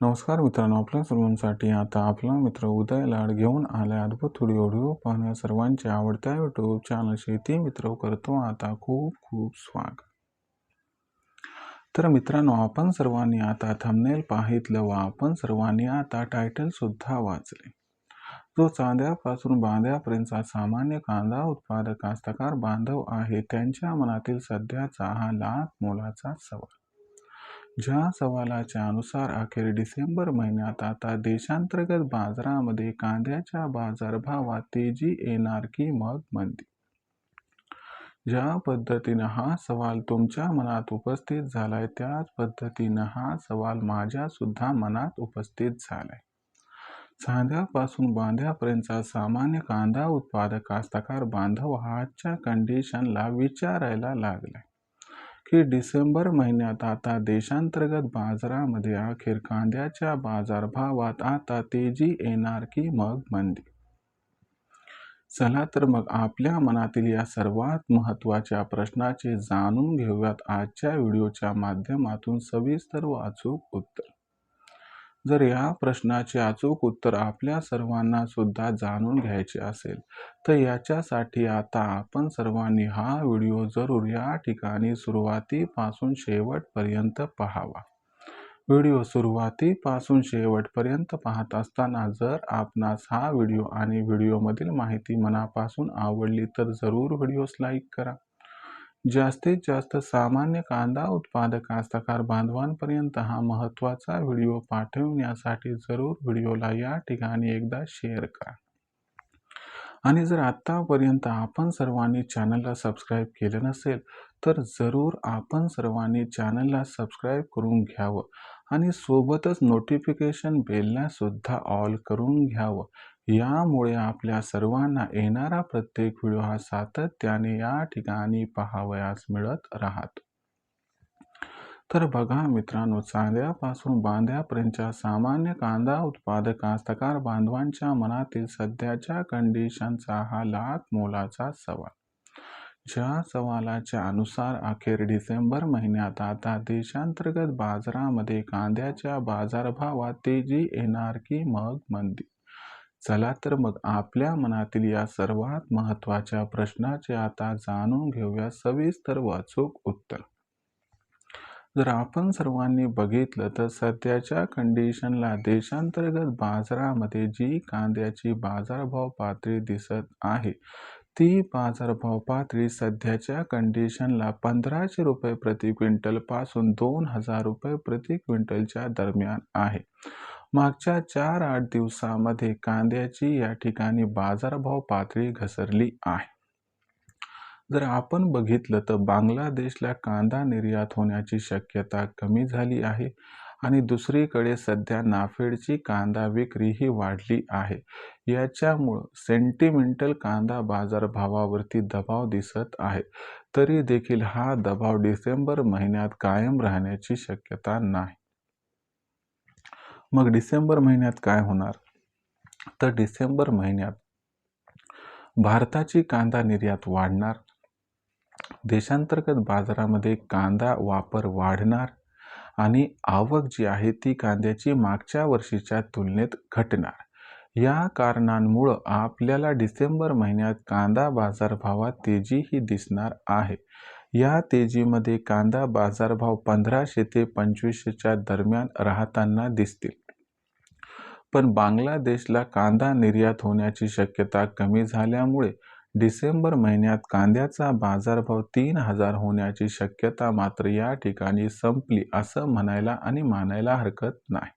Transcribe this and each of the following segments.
नमस्कार मित्रांनो आपल्या सर्वांसाठी आता आपला मित्र उदय लाड घेऊन आलाय अद्भुत व्हिडिओ व्हिडिओ पाहण्या सर्वांच्या आवडत्या युट्यूब चॅनल शेती मित्र करतो आता खूप खूप स्वागत. तर मित्रांनो आपण सर्वांनी आता थंबनेल पाहितलं व आपण सर्वांनी आता टायटल सुद्धा वाचले. जो चांद्यापासून बांध्यापर्यंतचा सामान्य कांदा उत्पादक कास्तकार बांधव आहे त्यांच्या मनातील सध्याचा हा लाख मोलाचा सवाल. ज्या सवालाच्या अनुसार अखेर डिसेंबर महिन्यात आता देशांतर्गत बाजारामध्ये कांद्याच्या बाजारभावात तेजी येणार की मग मंदी? ज्या पद्धतीनं हा सवाल तुमच्या मनात उपस्थित झालाय त्याच पद्धतीनं हा सवाल माझ्यासुद्धा मनात उपस्थित झालाय. सांध्यापासून बांध्यापर्यंतचा सामान्य कांदा उत्पादक कास्तकार बांधव आजच्या कंडिशनला विचारायला लागलाय. की डिसेंबर महिन्यात आता देशांतर्गत बाजारामध्ये अखेर कांद्याच्या बाजारभावात आता तेजी येणार की मग मंदी? चला तर मग आपल्या मनातील या सर्वात महत्त्वाच्या प्रश्नाचे जाणून घेऊयात आजच्या व्हिडिओच्या माध्यमातून सविस्तर व अचूक उत्तर. जर या प्रश्नाचे अचूक उत्तर आपल्या सर्वांना सुद्धा जाणून घ्यायचे असेल तर याच्यासाठी आता आपण सर्वांनी हा व्हिडिओ जरूर या ठिकाणी सुरुवातीपासून शेवटपर्यंत पाहावा. व्हिडिओ सुरुवातीपासून शेवटपर्यंत पाहत असताना जर आपणास हा व्हिडिओ आणि व्हिडिओमधील माहिती मनापासून आवडली तर जरूर व्हिडिओस लाईक करा. जास्तीत जास्त सामान्य कांदा उत्पादक कास्तकार बांधवांपर्यंत हा महत्त्वाचा व्हिडिओ पाठवण्यासाठी जरूर व्हिडिओला या ठिकाणी एकदा शेअर करा. आणि जर आत्तापर्यंत आपण सर्वांनी चॅनलला सबस्क्राईब केलं नसेल तर जरूर आपण सर्वांनी चॅनलला सबस्क्राईब करून घ्यावं आणि सोबतच नोटिफिकेशन बेलला सुद्धा ऑल करून घ्यावं. यामुळे आपल्या सर्वांना येणारा प्रत्येक व्हिडिओ हा सातत्याने या ठिकाणी पाहावयास मिळत राहतो. तर बघा मित्रांनो चांद्यापासून बांध्यापर्यंतच्या सामान्य कांदा उत्पादक कास्तकार बांधवांच्या मनातील सध्याच्या कंडिशनचा हा लाख मोलाचा सवाल. ज्या सवालाच्या अनुसार अखेर डिसेंबर महिन्यात आता देशांतर्गत बाजारामध्ये कांद्याच्या बाजारभावात तेजी येणार की मग मंदी? चला तर मग आपल्या मनातील या सर्वात महत्त्वाच्या प्रश्नाचे आता जाणून घेऊया सविस्तर वाचूक उत्तर. जर आपण सर्वांनी बघितलं तर सध्याच्या कंडिशनला देशांतर्गत बाजारामध्ये जी कांद्याची बाजारभाव पातळी दिसत आहे ती बाजारभाव पातळी सध्याच्या कंडिशनला पंधराशे रुपये प्रति क्विंटलपासून दोन हजार रुपये प्रति क्विंटलच्या दरम्यान आहे. मागच्या चार आठ दिवसामध्ये कांद्याची या ठिकाणी बाजारभाव पातळी घसरली आहे. जर आपण बघितलं तर बांगलादेशला कांदा निर्यात होण्याची शक्यता कमी झाली आहे आणि दुसरीकडे सध्या नाफेडची कांदा विक्रीही वाढली आहे. याच्यामुळं सेंटिमेंटल कांदा बाजारभावावरती दबाव दिसत आहे. तरी देखील हा दबाव डिसेंबर महिन्यात कायम राहण्याची शक्यता नाही. मग डिसेंबर महिन्यात काय होणार? तर डिसेंबर महिन्यात भारताची कांदा निर्यात वाढणार. देशांतर्गत बाजारामध्ये कांदा वापर वाढणार आणि आवक जी आहे ती कांद्याची मागच्या वर्षीच्या तुलनेत घटणार. या कारणांमुळं आपल्याला डिसेंबर महिन्यात कांदा बाजारभावात तेजीही दिसणार आहे. या तेजीमध्ये कांदा बाजारभाव पंधराशे ते पंचवीसशेच्या दरम्यान राहताना दिसतील. पण बांगलादेशला कांदा निर्यात होण्याची शक्यता कमी झाल्यामुळे डिसेंबर महिन्यात कांद्याचा बाजारभाव तीन हजार होण्याची शक्यता मात्र या ठिकाणी संपली असं म्हणायला आणि मानायला हरकत नाही.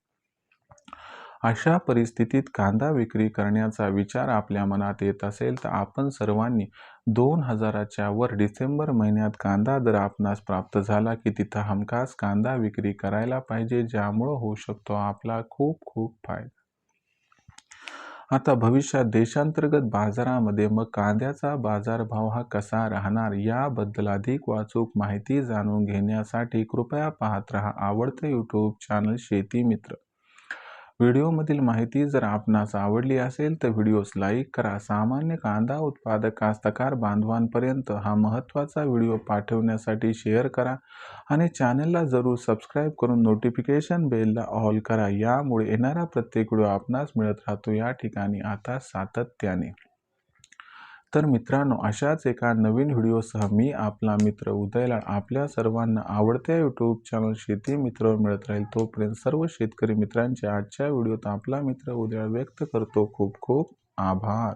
अशा परिस्थितीत कांदा विक्री करण्याचा विचार आपल्या मनात येत असेल तर आपण सर्वांनी दोन हजाराच्या वर डिसेंबर महिन्यात कांदा दर आपणास प्राप्त झाला की तिथं हमखास कांदा विक्री करायला पाहिजे ज्यामुळं होऊ शकतो आपला खूप खूप फायदा. आता भविष्यात देशांतर्गत बाजारामध्ये मग कांद्याचा बाजारभाव हा कसा राहणार याबद्दल अधिक वाचूक माहिती जाणून घेण्यासाठी कृपया पाहत रहा आवडते यूट्यूब चॅनल शेती मित्र. व्हिडिओमधील माहिती जर आपणास आवडली असेल तर व्हिडिओस लाईक करा. सामान्य कांदा उत्पादक कास्तकार बांधवांपर्यंत हा महत्त्वाचा व्हिडिओ पाठवण्यासाठी शेअर करा आणि चॅनलला जरूर सबस्क्राईब करून नोटिफिकेशन बेलला ऑल करा. यामुळे येणारा प्रत्येक व्हिडिओ आपणास मिळत राहतो. या ठिकाणी आता सातत्याने तर मित्रांनो अशाच एका नवीन व्हिडिओसह मी आपला मित्र उदयला आपल्या सर्वांना आवडत्या यूट्यूब चॅनल शेती मित्र मिळत राहील तोपर्यंत सर्व शेतकरी मित्रांच्या आजच्या व्हिडिओत आपला मित्र उदयाळ व्यक्त करतो. खूप खूप आभार.